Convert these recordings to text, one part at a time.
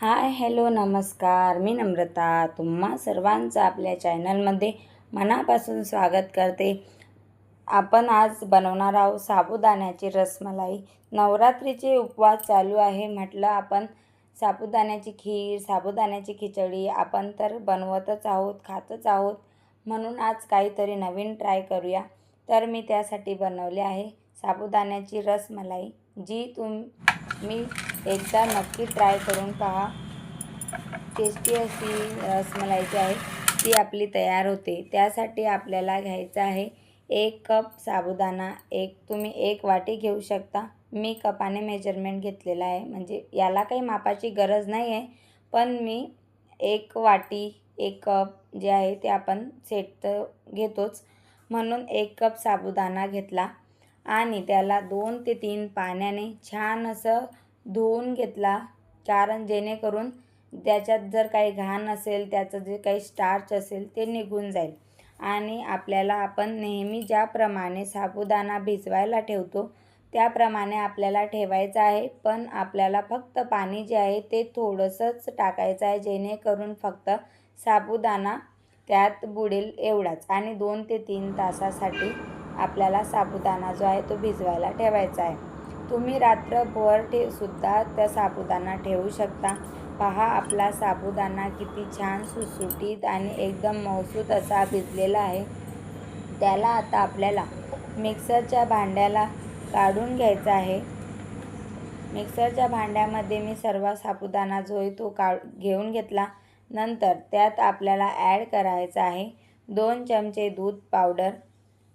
Hi hello नमस्कार. मी नम्रता. तुम्हा सर्वांचं आपल्या चॅनलमध्ये मनापासून स्वागत करते. आपण आज बनवणार आहोत साबुदाण्याची रसमलाई. नवरात्रीचे उपवास चालू आहे म्हटलं आपण साबुदाण्याची खीर साबुदाण्याची खिचडी आपण तर बनवतच आहोत खातच आहोत. म्हणून आज काहीतरी नवीन ट्राय करूया. तर मी त्यासाठी बनवले आहे साबुदाण्याची रसमलाई. जी तुम मी एकदा नक्की ट्राय करून पहा. टेस्टी अशी रसमलाईची आहे. ती आपली तयार होते. त्यासाठी आपल्याला घ्यायचं आहे एक कप साबुदाणा. एक तुम्ही एक वाटी घेऊ शकता. मी कपाने मेजरमेंट घेतलेला आहे. म्हणजे याला काही मापाची गरज नाही आहे पण मी एक वाटी एक कप जे आहे ते आपण सेट तर घेतोच. म्हणून एक कप साबुदाणा घेतला. आणि त्याला दोन ते तीन पाण्याने छान असं धुवून घेतला कारण जेणेकरून त्याच्यात जर काही घाण असेल त्याचं जे काही स्टार्च असेल ते निघून जाईल. आणि आपल्याला आपण नेहमी ज्याप्रमाणे साबुदाणा भिजवायला ठेवतो त्याप्रमाणे आपल्याला ठेवायचं आहे. पण आपल्याला फक्त पाणी जे आहे ते थोडंसंच टाकायचं आहे जेणेकरून फक्त साबुदाणा त्यात बुडेल एवढाच. आणि दोन ते तीन तासासाठी आपल्याला साबुदाणा जो आहे तो भिजवायला ठेवायचा आहे. तुम्ही रात्रभर ठे सुद्धा त्या साबुदाणा ठेवू शकता. पहा आपला साबुदाणा किती छान सुटसुटीत आणि एकदम मौसूत असा भिजलेला आहे. त्याला आता आपल्याला मिक्सरच्या भांड्याला काढून घ्यायचा आहे. मिक्सरच्या भांड्यामध्ये मी सर्व साबुदाणा जो आहे तो का घेऊन घेतला. नंतर त्यात आपल्याला ॲड करायचा आहे दोन चमचे दूध पावडर.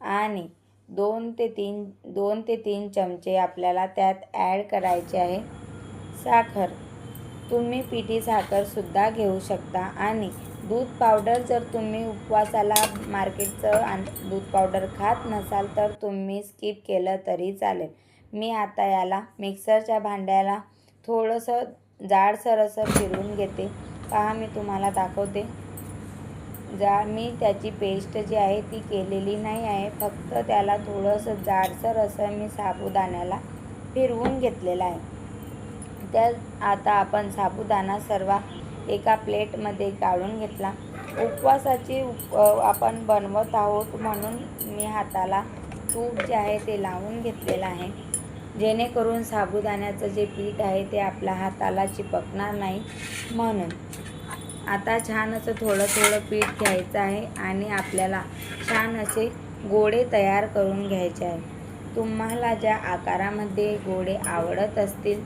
आणि दोन ते तीन दोन ते तीन चमचे आपल्याला त्यात ॲड करायचे आहे. साखर. तुम्ही पिठी साखरसुद्धा घेऊ शकता आणि दूध पावडर जर तुम्ही उपवासाला मार्केटचं आण दूध पावडर खात नसाल तर तुम्ही स्किप केलं तरी चालेल. मी आता याला मिक्सरच्या भांड्याला थोडंसं जाडसर असं फिरवून घेते. पहा मी तुम्हाला दाखवते. जा मी त्याची पेस्ट जी आहे ती केलेली नाही आहे. फक्त त्याला थोडंसं जाडसर असं मी साबुदाण्याला फिरवून घेतलेलं आहे. त्या आता आपण साबुदाणा सर्व एका प्लेटमध्ये काढून घेतला. उपवासाची उप आपण बनवत आहोत म्हणून मी हाताला तूप जे आहे ते लावून घेतलेलं आहे. जेणेकरून साबुदाण्याचं जे पीठ आहे ते आपल्या हाताला चिपकणार नाही म्हणून. आता छान असं थोडं थोडं पीठ घ्यायचं आहे आणि आपल्याला छान असे गोळे तयार करून घ्यायचे आहे. तुम्हाला ज्या आकारामध्ये गोळे आवडत असतील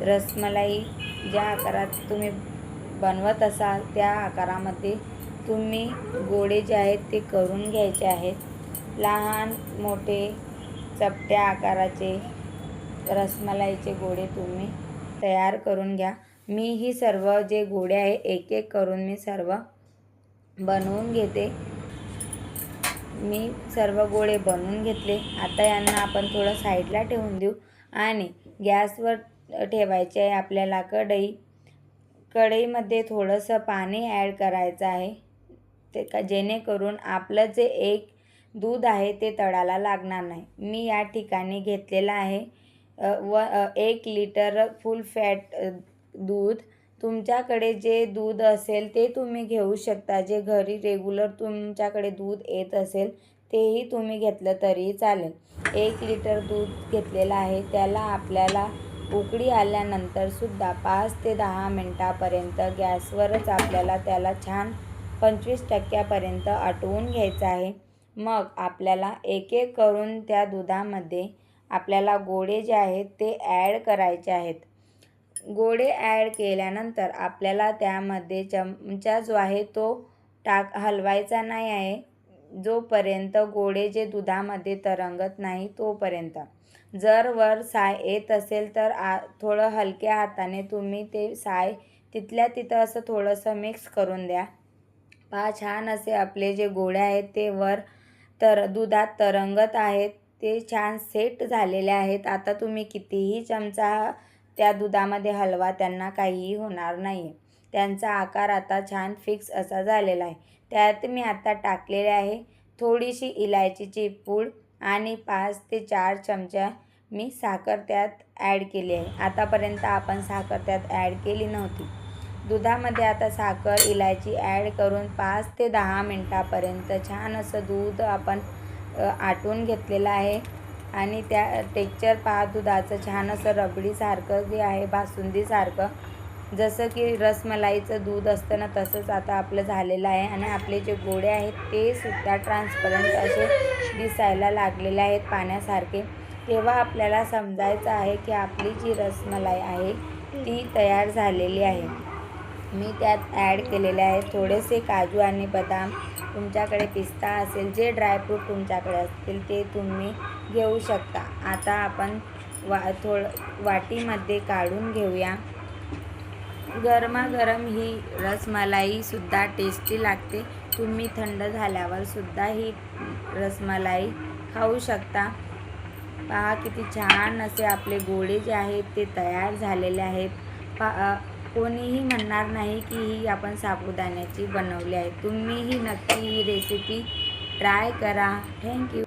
रसमलाई ज्या आकारात तुम्ही बनवत असाल त्या आकारामध्ये तुम्ही गोळे जे आहेत ते करून घ्यायचे आहेत. लहान मोठे चपट्या आकाराचे रसमलाईचे गोळे तुम्ही तयार करून घ्या. मी ही सर्व जे गोळे आहे एक एक करून मी सर्व बनवून घेते. मी सर्व गोळे बनवून घेतले. आता यांना आपण थोडं साईडला ठेवून देऊ. आणि गॅसवर ठेवायचे आहे आपल्याला कढई. कढईमध्ये थोडंसं पाणी ॲड करायचं आहे. ते का जेणेकरून आपलं जे एक दूध आहे ते तळाला लागणार नाही. मी या ठिकाणी घेतलेलं आहे व एक लिटर फुल फॅट दूध तुमच्याकडे जे दूध असेल ते तुम्ही घेऊ शकता. जे घरी रेग्युलर तुमच्याकडे दूध येत असेल तेही तुम्ही घेतलं तरी चालेल. एक लिटर दूध घेतलेलं आहे. त्याला आपल्याला उकडी आल्यानंतरसुद्धा पाच ते दहा मिनटापर्यंत गॅसवरच आपल्याला त्याला छान पंचवीस टक्क्यापर्यंत आटवून घ्यायचं आहे. मग आपल्याला एक एक करून त्या दुधामध्ये आपल्याला गोळे जे आहेत ते ॲड करायचे आहेत. गोडे ॲड केल्यानंतर आपल्याला त्यामध्ये चमचा जो आहे तो टाक हलवायचा नाही आहे. जोपर्यंत गोडे जे दुधामध्ये तरंगत नाही तोपर्यंत. जर वर साय येत असेल तर आ थोडं हलक्या हाताने तुम्ही ते साय तिथल्या तिथं असं थोडंसं मिक्स करून द्या. पहा छान असे आपले जे गोळे आहेत ते वर तर दुधात तरंगत आहेत. ते छान सेट झालेले आहेत. आता तुम्ही कितीही चमचा त्या दुधामध्ये हलवा त्यांना काहीही होणार नाही त्यांचा आकार आता छान फिक्स असा झालेला आहे. त्यात मी आता टाकलेले आहे थोडीशी इलायचीची पूड आणि पाच ते चार चमचा मी साखर त्यात ॲड केली आहे. आतापर्यंत आपण साखर त्यात ॲड केली नव्हती. दुधामध्ये आता साखर इलायची ॲड करून पाच ते दहा मिनटापर्यंत छान असं दूध आपण आटून घेतलेलं आहे. आणि त्या टेक्चर पहा दुधाचं छान असं रबडीसारखं जे आहे बासुंदीसारखं जसं की रसमलाईचं दूध असतं ना तसंच आता आपलं झालेलं आहे. आणि आपले जे गोडे आहेत ते सुद्धा ट्रान्सपरंट असे दिसायला लागलेले आहेत पाण्यासारखे. तेव्हा आपल्याला समजायचं आहे की आपली जी रसमलाई आहे ती तयार झालेली आहे. मी त्यात ॲड केलेले आहे. थोडेसे काजू आणि बदाम तुमच्याकडे पिस्ता असेल जे ड्रायफ्रूट तुमच्याकडे असतील ते तुम्ही घेऊ शकता. आता आपण वा थोडं वाटीमध्ये काढून घेऊया. गरमागरम ही रसमलाईसुद्धा टेस्टी लागते. तुम्ही थंड झाल्यावर सुद्धा ही रसमलाई खाऊ शकता. पहा किती छान असे आपले गोळे जे आहेत ते तयार झालेले आहेत. पा कोणीही म्हणणार नाही की ही आपण साबुदाण्याची बनवली आहे. तुम्हीही नक्की ही रेसिपी ट्राय करा. Thank you